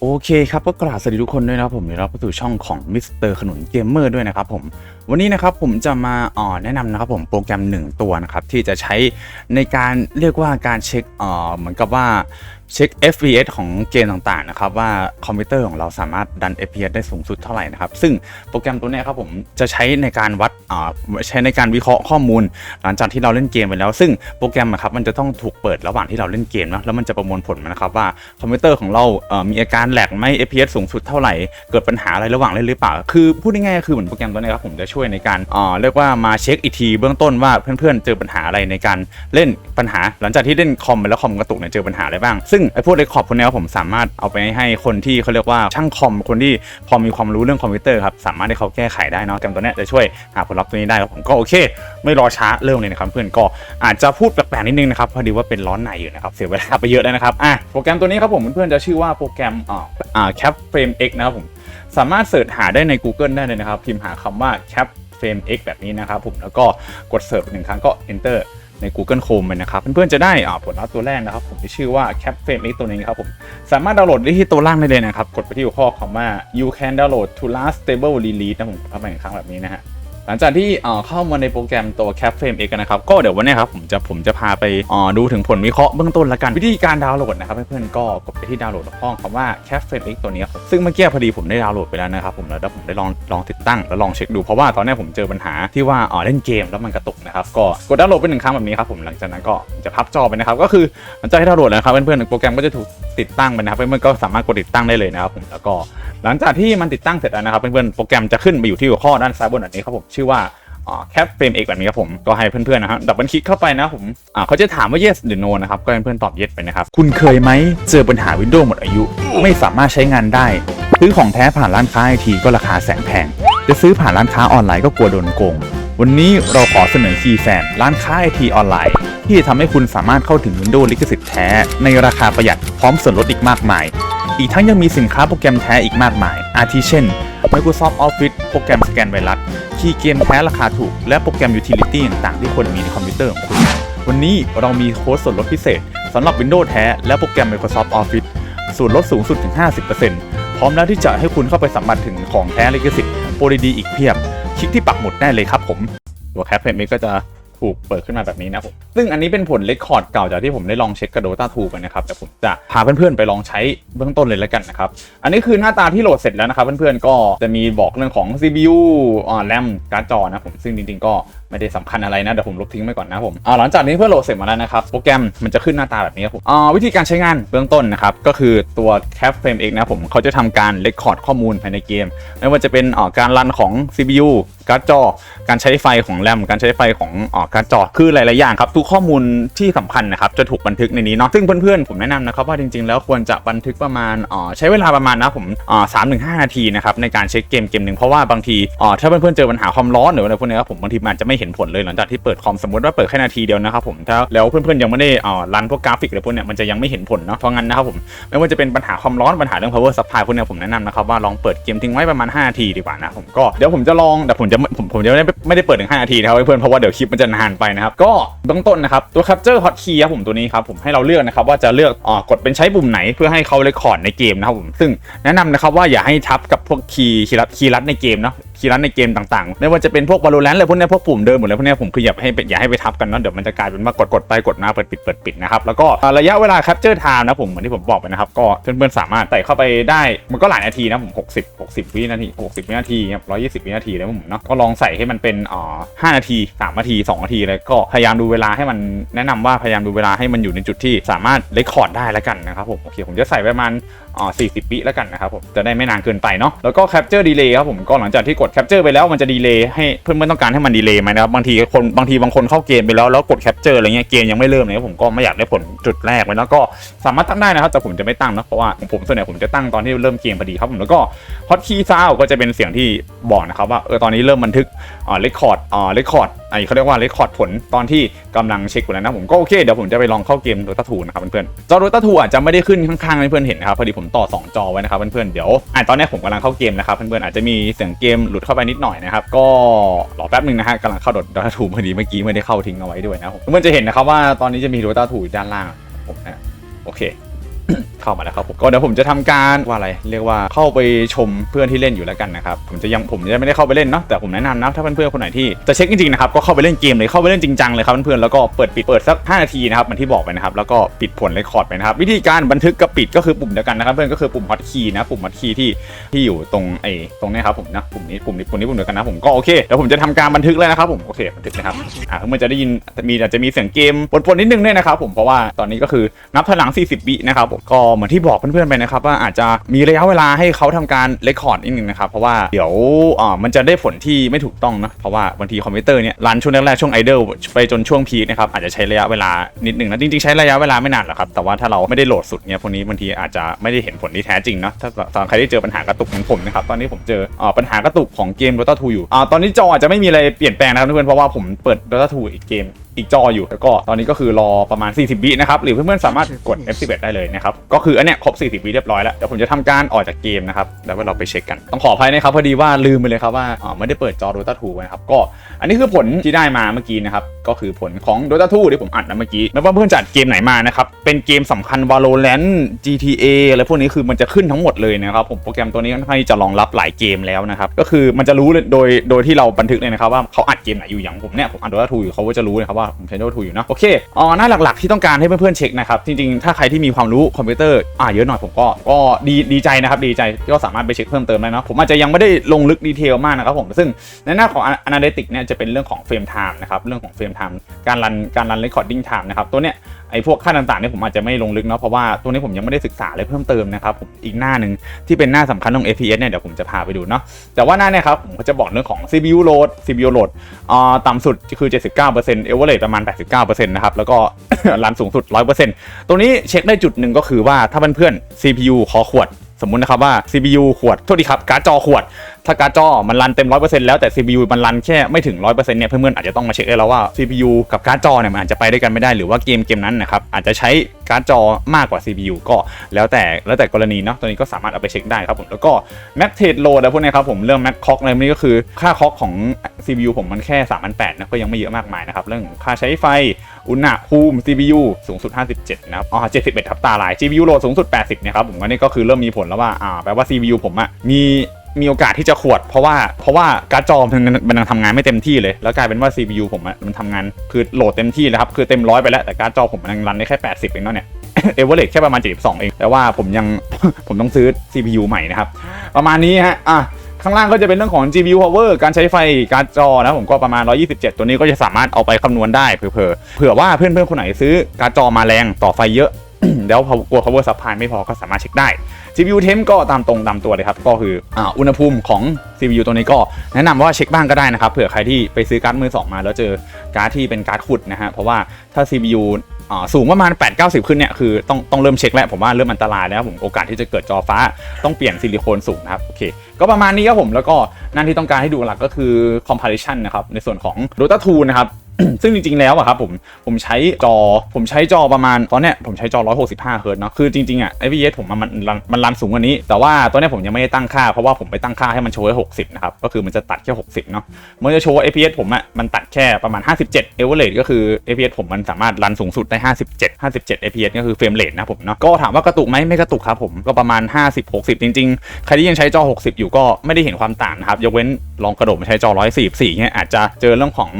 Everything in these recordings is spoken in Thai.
โอเคครับก็กราบสวัสดีทุกคนด้วยนะครับผมยินดีต้อนรับเข้าสู่ช่องของมิสเตอร์ขนุนเกมเมอร์ด้วยนะครับผมวันนี้นะครับผมจะมาอ่อแนะนำนะครับผมโปรแกรมหนึ่งตัวนะครับที่จะใช้ในการเรียกว่าการเช็คเอ่อเหมือนกับว่า เช็ค FPS ของเกมต่างๆนะครับว่าคอมพิวเตอร์ของเราสามารถดัน FPS ได้สูงสุดเท่าไหร่นะครับ ซึ่งโปรแกรมตัวนี้ครับผมจะใช้ในการวัดอ่าใช้ในการวิเคราะห์ข้อมูล หลังจากที่เราเล่นเกมไปแล้ว ซึ่งโปรแกรมอะครับมันจะต้องถูกเปิดระหว่างที่เราเล่นเกมนะแล้วมันจะประมวลผลมานะครับว่าคอมพิวเตอร์ของเราเอ่อมีอาการแหลกไหม FPS สูงสุดเท่าไหร่เกิดปัญหาอะไรระหว่างเล่นหรือเปล่า คือพูดง่ายๆก็คือเหมือนโปรแกรมตัวนี้ครับผมจะช่วยในการเอ่อเรียกว่ามาเช็คอีกทีเบื้องต้นว่าเพื่อนๆเจอปัญหาอะไรในการเล่นปัญหา หลังจากที่เล่นคอมไปแล้วคอมกระตุกเนี่ยเจอปัญหาอะไรบ้างซงไอ้พวกเรคคอร์ดพวกนี้ครับผมสามารถเอาไปให้คนที่เขาเรียกว่าช่างคอมคนที่พอมีความรู้เรื่องคอมพิวเตอร์ครับสามารถให้เขาแก้ไขได้เนาะโปรแกรมตัวนี้จะช่วยหาผลลัพธ์ตัวนี้ได้ครับผมก็โอเค ไม่รอช้าเริ่มเลยนะครับเพื่อนก็อาจจะพูดแปลกๆนิดนึงนะครับพอดีว่าเป็นร้อนในอยู่นะครับเสียเวลาไปเยอะแล้วนะครับอะโปรแกรมตัวนี้ครับผมเพื่อนๆจะชื่อว่าโปรแกรมอ่าอ่า Cap Frame X นะครับผมสามารถเสิร์ชหาได้ใน Google ได้เลยนะครับพิมพ์หาคำว่า Cap Frame X แบบนี้นะครับผมแล้วก็กดเสิร์ชหนึ่งครั้งก็ Enter ใน Google Chrome ไปนะครับ เพื่อนๆจะได้อ่าผลลัพธ์ตัวแรกนะครับ ผมที่ชื่อว่า Cap Frame X ตัวนี้ครับผม สามารถดาวน์โหลดได้ที่ตัวล่างได้เลยนะครับ กดไปที่หัวข้อคำว่า you can download to last stable release นะผมทำไปหนึ่งครั้งแบบนี้นะฮะ หลังจากที่เข้ามาในโปรแกรมตัว Cap Frame X นะครับ ก็เดี๋ยววันนี้ครับผมจะผมจะพาไปดูถึงผลวิเคราะห์เบื้องต้นละกัน วิธีการดาวน์โหลดนะครับเพื่อนๆก็กดไปที่ดาวน์โหลดห้องคำว่า Cap Frame X ตัวนี้ครับซึ่งเมื่อกี้พอดีผมได้ดาวน์โหลดไปแล้วนะครับผมแล้วผมได้ลองลองติดตั้งแล้วลองเช็คดูเพราะว่าตอนนี้ผมเจอปัญหาที่ว่าเล่นเกมแล้วมันกระตุกนะครับก็กดดาวน์โหลดไปหนึ่งครั้งแบบนี้ครับผมหลังจากนั้นก็จะพับจอไปนะครับก็คือหลังจากที่ดาวน์โหลดแล้วนะครับเพื่อนๆโปรแกรมก็จะถูก ติดตั้งไปนะครับเพื่อนๆก็สามารถกดติดตั้งได้เลยนะครับผมแล้วก็หลังจากที่มันติดตั้งเสร็จแล้วนะครับเพื่อนๆโปรแกรมจะขึ้นไปอยู่ที่หัวข้อด้านซ้ายบนแบบนี้ครับผมชื่อว่าแคปเฟรมเอกแบบนี้ครับผมก็ให้เพื่อนๆนะครับดับเบิลคลิกเข้าไปนะครับผมอ่าเขาจะถามว่า yes หรือ no นะครับก็ให้เพื่อนๆตอบ yes ไปนะครับ คุณเคยไหมเจอปัญหา Windows หมดอายุ ไม่สามารถใช้งานได้ซื้อของแท้ผ่านร้านค้าไอทีก็ราคาแสนแพงจะซื้อผ่านร้านค้าออนไลน์ก็กลัวโดนโกง วันนี้เราขอเสนอคีย์แฟนร้านค้าไอทีออนไลน์ ที่จะทำให้คุณสามารถเข้าถึง Windows ลิขสิทธิ์แท้ ในราคาประหยัดพร้อมส่วนลดอีกมากมาย อีกทั้งยังมีสินค้าโปรแกรมแท้อีกมากมาย อาทิเช่น Microsoft Office โปรแกรมสแกนไวรัสคีย์เกมแท้ราคาถูก และโปรแกรม Utility ต่างๆที่ควรมีในคอมพิวเตอร์ของคุณวันนี้เรามีโค้ดส่วนลดพิเศษสำหรับ Windows แท้และโปรแกรม Microsoft Office ส่วนลดสูงสุดถึง 50%พร้อมแล้วที่จะให้คุณเข้าไปสัมผัสถึงของแท้ลิขสิทธิ์โปรดีๆอีกเพียบ คลิกที่ปักหมุดได้เลยครับผมตัวแคปเฟรมก็จะถูกเปิดขึ้นมาแบบนี้นะผม ซึ่งอันนี้เป็นผลเรคคอร์ดเก่าจากที่ผมได้ลองเช็คกับ Dota 2ไปนะครับ แต่ผมจะพาเพื่อนๆไปลองใช้เบื้องต้นเลยแล้วกันนะครับ อันนี้คือหน้าตาที่โหลดเสร็จแล้วนะครับ เพื่อนๆ ก็จะมีบอกเรื่องของ CPU อ่าแรมการ์ดจอนะผม ซึ่งจริงๆ ก็ ไม่ได้สำคัญอะไรนะเดี๋ยวผมลบทิ้งไปก่อนนะผมอ่าหลังจากนี้เพื่อโหลดเสร็จมาแล้วนะครับโปรแกรมมันจะขึ้นหน้าตาแบบนี้ครับผมอ่าวิธีการใช้งานเบื้องต้นนะครับก็คือตัว Cap Frame X นะผมเขาจะทำการเลคคอร์ดข้อมูลภายในเกม ไม่ว่าจะเป็นอ่าการรันของ CPU การ์ดจอ การใช้ไฟของแรม การใช้ไฟของอ่าการ์ดจอ คือหลาย ๆ อย่างครับ ทุกข้อมูลที่สำคัญนะครับ จะถูกบันทึกในนี้เนาะ ซึ่งเพื่อน ๆ ผมแนะนำนะครับว่าจริง ๆ แล้วควรจะบันทึกประมาณอ่าใช้เวลาประมาณนะผมอ่าสามถึงห้านาทีนะครับในการเช็คเกมเกมหนึ่งเพราะว่าบางทีอ่าถ้าเพื่อน ๆ เจอปัญหาความร้อนหรืออะไรพวกนี้ครับผมบางทีมันอาจจะไม่เห็นผลเลยหลังจากที่เปิดคอมสมมติว่าเปิดแค่นาทีเดียวนะครับผมถ้าแล้วเพื่อนๆยังไม่ได้อ่ารันพวกกราฟิกอะไรพวกเนี้ยมันจะยังไม่เห็นผลเนาะเพราะงั้นนะครับผมไม่ว่าจะเป็นปัญหาความร้อนปัญหาเรื่อง power supply พวกเนี้ยผมแนะนำนะครับว่าลองเปิดเกมทิ้งไว้ประมาณ5นาทีดีกว่านะผมก็เดี๋ยวผมจะลองแต่ผมจะผมผมจะไม่ได้ไม่ได้เปิดถึง5นาทีนะครับเพื่อนๆเพราะว่าเดี๋ยวคลิปมันจะนานไปนะครับก็เบื้องต้นนะครับตัว capture hotkey ครับผมตัวนี้ครับผมให้เราเลือกนะครับว่าจะเลือกอ่ากดเป็นใช้ปุ่มไหนเพื่อให้เขาเรคคอร์ดในเกมนะครับผมซึ่งแนะนำนะครับว่าอย่าให้ทับกับพวกคีย์คีย์ลัดในเกมเนาะ คีย์ลัดในเกมต่างๆ ไม่ว่าจะเป็นพวก Valorant อะไรพวกนี้พวกปุ่มเดิมหมดเลยพวกเนี้ยผมคืออย่าให้ไปอย่าให้ไปทับกันนะเดี๋ยวมันจะกลายเป็นว่ากดกดไปกดมาเปิดปิดเปิดปิดนะครับแล้วก็ระยะเวลา capture time นะผมเหมือนที่ผมบอกไปนะครับก็เพื่อนๆสามารถใส่เข้าไปได้มันก็หลายนาทีนะผม60 60 วินาที 60 วินาทีครับ120 วินาทีแล้วผมเนาะก็ลองใส่ให้มันเป็นอ่า5นาที 3 นาที 2 นาทีเลยก็พยายามดูเวลาให้มันแนะนำว่าพยายามดูเวลาให้มันอยู่ในจุดที่สามารถเลคคอร์ดได้แล้วกันนะครับผมโอเคผมจะใส่ไว้ประมาณอ่า40 วิแล้วกันนะครับผมจะได้ไม่นานเกินไปเนาะแล้วก็ capture delay ครับผมก็หลังจากที่กดแคปเจอร์ไปแล้วมันจะดีเลย์ให้เพื่อนๆต้องการให้มันดีเลย์ไหมนะครับบางทีคนบางทีบางคนเข้าเกมไปแล้วแล้วกดแคปเจอร์อะไรเงี้ยเกมยังไม่เริ่มเลยผมก็ไม่อยากได้ผลจุดแรกไว้แล้วก็สามารถตั้งได้นะครับแต่ผมจะไม่ตั้งนะเพราะว่าผมส่วนใหญ่ผมจะตั้งตอนที่เริ่มเกมพอดีครับผมแล้วก็ฮอตคีย์ซาวก็จะเป็นเสียงที่บอกนะครับว่าเออตอนนี้เริ่มบันทึกอ่าเรคคอร์ดอ่าเรคคอร์ดไอเขาเรียกว่า record ผลตอนที่กำลังเช็คอยู่แล้วนะผมก็โอเคเดี๋ยวผมจะไปลองเข้าเกม Dota 2นะครับเพื่อนๆจอ Dota 2อาจจะไม่ได้ขึ้นข้างๆให้เพื่อนเห็นนะครับพอดีผมต่อ 2 จอไว้นะครับเพื่อนๆเดี๋ยวอะตอนนี้ผมกำลังเข้าเกมนะครับเพื่อนๆอาจจะมีเสียงเกมหลุดเข้าไปนิดหน่อยนะครับก็รอแป๊บนึงนะฮะกำลังเข้า Dota 2พอดีเมื่อกี้ไม่ได้เข้าทิ้งเอาไว้ด้วยนะผมเพื่อนๆจะเห็นนะครับว่าตอนนี้จะมี Dota 2อยู่ด้านล่างผมนะโอเค เข้ามาแล้วครับผมก็เดี๋ยวผมจะทำการว่าอะไร เรียกว่าเข้าไปชมเพื่อนที่เล่นอยู่แล้วกันนะครับผมจะยังผมจะไม่ได้เข้าไปเล่นเนาะแต่ผมแนะนำนะถ้าเพื่อนๆคนไหนที่จะเช็คจริงๆนะครับก็เข้าไปเล่นเกมเลยเข้าไปเล่นจริงจังเลยครับเพื่อนๆแล้วก็เปิดปิดเปิดสัก 5 นาทีนะครับเหมือนที่บอกไปนะครับแล้วก็ปิดผลเรคคอร์ดไปนะครับวิธีการบันทึกกับปิดก็คือปุ่มเดียวกันนะครับเพื่อนก็คือปุ่มฮอตคีย์นะปุ่มฮอตคีย์ที่ที่อยู่ตรงไอ้ตรงนี้ครับผมนะปุ่มนี้ปุ่มนี้ปุ่มนี้ปุ่มเดียวกันนะผมก็โอเคเดี๋ยวผมจะทำการบันทึกเลยนะครับผมโอเคบันทึกนะครับอ่าเพื่อนจะได้ยินมีอาจจะมีเสียงเกมปนๆนิดนึงด้วยนะครับผมเพราะว่าตอนนี้ก็คือนับถอยหลัง 40 วินะครับผมก็เหมือนที่บอกเพื่อนๆไปนะครับว่าอาจจะมีระยะเวลาให้เขาทำการเรคคอร์ดนิดนึงนะครับเพราะว่าเดี๋ยวอ่ามันจะได้ผลที่ไม่ถูกต้องนะเพราะว่าบางทีคอมพิวเตอร์เนี่ยรันช่วงแรกๆช่วงไอดอลไปจนช่วงพีคนะครับอาจจะใช้ระยะเวลานิดนึงนะจริงๆใช้ระยะเวลาไม่นานหรอกครับแต่ว่าถ้าเราไม่ได้โหลดสุดเนี่ยพวกนี้บางทีอาจจะไม่ได้เห็นผลที่แท้จริงเนาะถ้าตอนใครที่เจอปัญหากระตุกเหมือนผมนะครับตอนนี้ผมเจออ่าปัญหากระตุกของเกม Dota 2อยู่อ่าตอนนี้จออาจจะไม่มีอะไรเปลี่ยนแปลงนะครับเพื่อนๆเพราะว่าผมเปิด Dota 2อีกเกม อีกจออยู่แล้วก็ตอนนี้ก็คือรอประมาณ 40วินะครับหรือเพื่อนๆสามารถกด F11 ได้เลยนะครับก็คืออันเนี้ยครบ 40วิเรียบร้อยแล้วเดี๋ยวผมจะทำการออกจากเกมนะครับแล้วเราไปเช็คกันต้องขออภัยนะครับพอดีว่าลืมไปเลยครับว่าอ่าไม่ได้เปิดจอ Dota 2ไว้นะครับก็อันนี้คือผลที่ได้มาเมื่อกี้นะครับก็คือผลของ Dota 2ที่ผมอัดนะเมื่อกี้ไม่ว่าเพื่อนจัดเกมไหนมานะครับเป็นเกมสำคัญ Valorant GTA อะไรพวกนี้คือมันจะขึ้นทั้งหมดเลยนะครับผมโปรแกรมตัวนี้ค่อนข้างที่จะรองรับหลายเกมแล้วนะครับก็คือมันจะรู้เลยโดยโดยที่เราบันทึกเลยนะครับว่าเขาอัดเกมไหนอยู่อย่างผมเนี่ยผมอัด Dota 2อยู่เขาก็จะรู้นะครับว่าผมใช้ Dota 2อยู่เนาะโอเคอ๋อหน้าหลักๆที่ต้องการให้เพื่อนๆเช็คนะครับจริงๆ ถ้าใครที่มีความรู้คอมพิวเตอร์อ่าเยอะหน่อยผมก็ก็ดีดีใจนะครับดีใจที่ก็สามารถไปเช็คเพิ่มเติมได้นะผมอาจจะยังไม่ได้ลงลึกดีเทลมากนะครับผมซึ่งในหน้าของ Analytics เนี่ยจะเป็นเรื่องของเฟรมไทม์นะครับเรื่องของเฟรมไทม์การรันการรันเรคคอร์ดดิ้งไทม์นะครับตัวเนี้ย ไอ้พวกค่าต่างๆเนี่ยผมอาจจะไม่ลงลึกเนาะเพราะว่าตัวนี้ผมยังไม่ได้ศึกษาเลยเพิ่มเติมนะครับผมอีกหน้าหนึ่งที่เป็นหน้าสำคัญของ FPS เนี่ยเดี๋ยวผมจะพาไปดูเนาะแต่ว่าหน้าเนี่ยครับผมก็จะบอกเรื่องของ CPU load CPU load อ่าต่ำสุดคือ 79% average ประมาณ 89%นะครับแล้วก็รันสูงสุด 100%ตรงนี้เช็คได้จุดหนึ่งก็คือว่าถ้าเพื่อนๆ CPU คอขวดสมมุตินะครับว่า CPU ขวด โทษทีครับ การ์ดจอขวด ถ้าการ์ดจอมันรันเต็ม100%แล้วแต่ CPU มันรันแค่ไม่ถึง100%เปอร์เซ็นต์เนี่ยเพื่อนๆอาจจะต้องมาเช็คได้แล้วว่า CPU กับการ์ดจอเนี่ยมันอาจจะไปด้วยกันไม่ได้หรือว่าเกมเกมนั้นนะครับอาจจะใช้การ์ดจอมากกว่า CPU ก็แล้วแต่แล้วแต่กรณีเนาะตัวนี้ก็สามารถเอาไปเช็คได้ครับผมแล้วก็ Max t a d Load อะไรพวกนี้ยครับผมเรื่อง Max Clock อะไรพวกนี้ก็คือค่าคล็อกของ CPU ผมมันแค่3,800นะก็ยังไม่เยอะมากมายนะครับเรื่องค่าใช้ไฟอุณหภูมิ CPU สูงสุด 57 นะครับ อ๋อ 71 ทับตาลาย GPU load สูงสุด 80นี่ยครับ ผมก็นี่ก็คือเริ่มมีผลแล้วว่า อ่า แปลว่า CPU ผมอะมี มีโอกาสที่จะขวด เพราะว่าเพราะว่าการ์ดจอมันมันยังทำงานไม่เต็มที่เลย แล้วกลายเป็นว่า CPU ผมอะมันทำงานคือโหลดเต็มที่แล้วครับคือเต็มร้อยไปแล้วแต่การ์ดจอผมมันยังรันได้แค่ 80 เองเนาะเนี่ยเอเวอร์เรแค่ประมาณ 72 เอง แต่ว่าผมยัง ผมต้องซื้อ CPU ใหม่นะครับ ประมาณนี้ฮะ อะ ข้างล่างก็จะเป็นเรื่องของ GPU power การใช้ไฟการ์ดจอนะผมก็ประมาณ 127 ตัวนี้ก็จะสามารถเอาไปคำนวณได้เผื่อเผื่อว่าเพื่อนๆคนไหนซื้อการ์ดจอมาแรงต่อไฟเยอะ แล้วพอกลัว power supply ไม่พอก็สามารถเช็คได้ CPU temp ก็ตามตรงตามตัวเลยครับ ก็คืออ่าอุณหภูมิของ CPU ตัวนี้ก็แนะนำว่าเช็คบ้างก็ได้นะครับ เผื่อใครที่ไปซื้อการ์ดมือสองมา แล้วเจอการ์ดที่เป็นการ์ดขุดนะฮะ เพราะว่าถ้า CPU อ่าสูงประมาณ 8-90 ขึ้นเนี่ย คือต้องต้องเริ่มเช็คแล้ว ผมว่าเริ่มอันตรายแล้วผมโอกาสที่จะเกิดจอฟ้าต้องเปลี่ยนซิลิโคนสูงนะครับ โอเค ก็ประมาณนี้ครับผม แล้วก็นั่นที่ต้องการให้ดูหลักก็คือ comparison นะครับ ในส่วนของ Dota 2 นะครับ ซึ่งจริงๆแล้วอะครับผมผมใช้จอผมใช้จอประมาณตอนเนี้ยผมใช้จอ 165 เฮิร์ตเนาะคือจริงๆอะ FPS ผมมันมันมันรันสูงกว่านี้ แต่ว่าตอนเนี้ยผมยังไม่ได้ตั้งค่า เพราะว่าผมไปตั้งค่าให้มันโชว์ไว้60 นะครับ ก็คือมันจะตัดแค่ 60 เนาะมันจะโชว์ว่า FPS ผมอะมันตัดแค่ประมาณ 57 average ก็คือ FPS ผมมันสามารถรันสูงสุดได้ 57 57 FPS ก็คือเฟรมเรทนะผมเนาะก็ถามว่ากระตุกไหมไม่กระตุกครับผมก็ประมาณ 50 60 จริง ๆ ใครที่ยังใช้จอ 60 อยู่ก็ไม่ได้เห็นความต่างนะครับยกเว้นลองกระโดดมาใช้จอ144เนี่ยอาจจะเจอเรื่องของ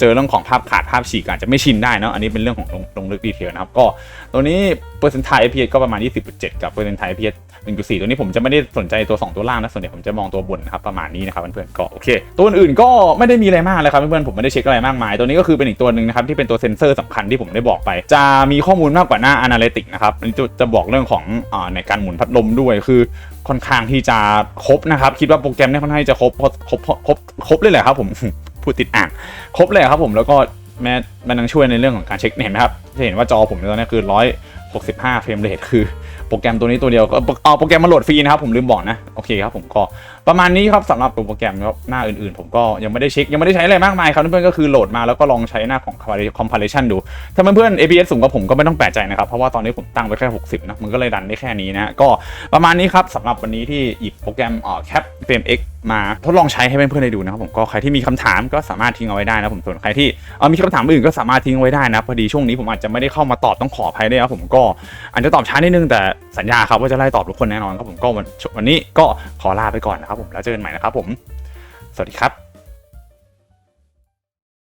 เจอเรื่องของภาพขาดภาพฉีกอาจจะไม่ชินได้นะอันนี้เป็นเรื่องของลงลงลึกดีเทลนะครับ ก็ตัวนี้เปอร์เซ็นต์ไทย FPS ก็ประมาณ 20.7 กับเปอร์เซ็นต์ไทย FPS 1.4 ตัวนี้ผมจะไม่ได้สนใจตัว 2 ตัวล่างนะส่วนใหญ่ผมจะมองตัวบนนะครับประมาณนี้นะครับเพื่อนๆก็โอเค ตัวอื่นก็ไม่ได้มีอะไรมากเลยครับเพื่อนๆผมไม่ได้เช็คอะไรมากมาย ตัวนี้ก็คือเป็นอีกตัวหนึ่งนะครับที่เป็นตัวเซ็นเซอร์สำคัญที่ผมได้บอกไป จะมีข้อมูลมากกว่าหน้า analytic นะครับอันนี้จะบอกเรื่องของอในการหมุนพัดลมด้วยคือค่อนข้างที่จะครบนะครับ คิดว่าโปรแกรมเนี่ยค่อนข้างจะครบครบครบครบเลยแหละครับผม พูดติดอ่าง ครบเลยครับผมแล้วก็แม้มันยังช่วยในเรื่องของการเช็คเห็นไหมครับจะเห็นว่าจอผมตอนนี้คือ 165 เฟรมเรทคือโปรแกรมตัวนี้ตัวเดียวก็เอาโปรแกรมมาโหลดฟรีนะครับผมลืมบอกนะโอเคครับผมก็ประมาณนี้ครับสำหรับตัวโปรแกรมครับหน้าอื่นๆ ผมก็ยังไม่ได้เช็ค ยังไม่ได้ใช้อะไรมากมายครับเพื่อนๆก็คือโหลดมาแล้วก็ลองใช้หน้าของ comparison ดู ถ้าเพื่อนๆ APS สูงกว่าผมก็ไม่ต้องแปลกใจนะครับ เพราะว่าตอนนี้ผมตั้งไว้แค่ 60นะมันก็เลยดันได้แค่นี้นะก็ประมาณนี้ครับสำหรับวันนี้ที่หยิบโปรแกรมอ่อ Cap Frame X มาทดลองใช้ให้เพื่อนๆได้ดูนะครับผมก็ใครที่มีคำถามก็สามารถทิ้งเอาไว้ได้นะผมส่วนใครที่เออมีคำถามอื่นก็สามารถทิ้งไว้ได้นะพอดีช่วงนี้ผมอาจจะไม่ได้เข้ามาตอบต้องขออภัยด้วยครับผมก็อาจจะตอบช้านิดนึงแต่สัญญาครับว่าจะไล่ตอบทุกคนแน่นอนครับผมก็วันวันนี้ก็ขอลาไปก่อนนะครับผมแล้วเจอกันใหม่นะครับผม สวัสดีครับ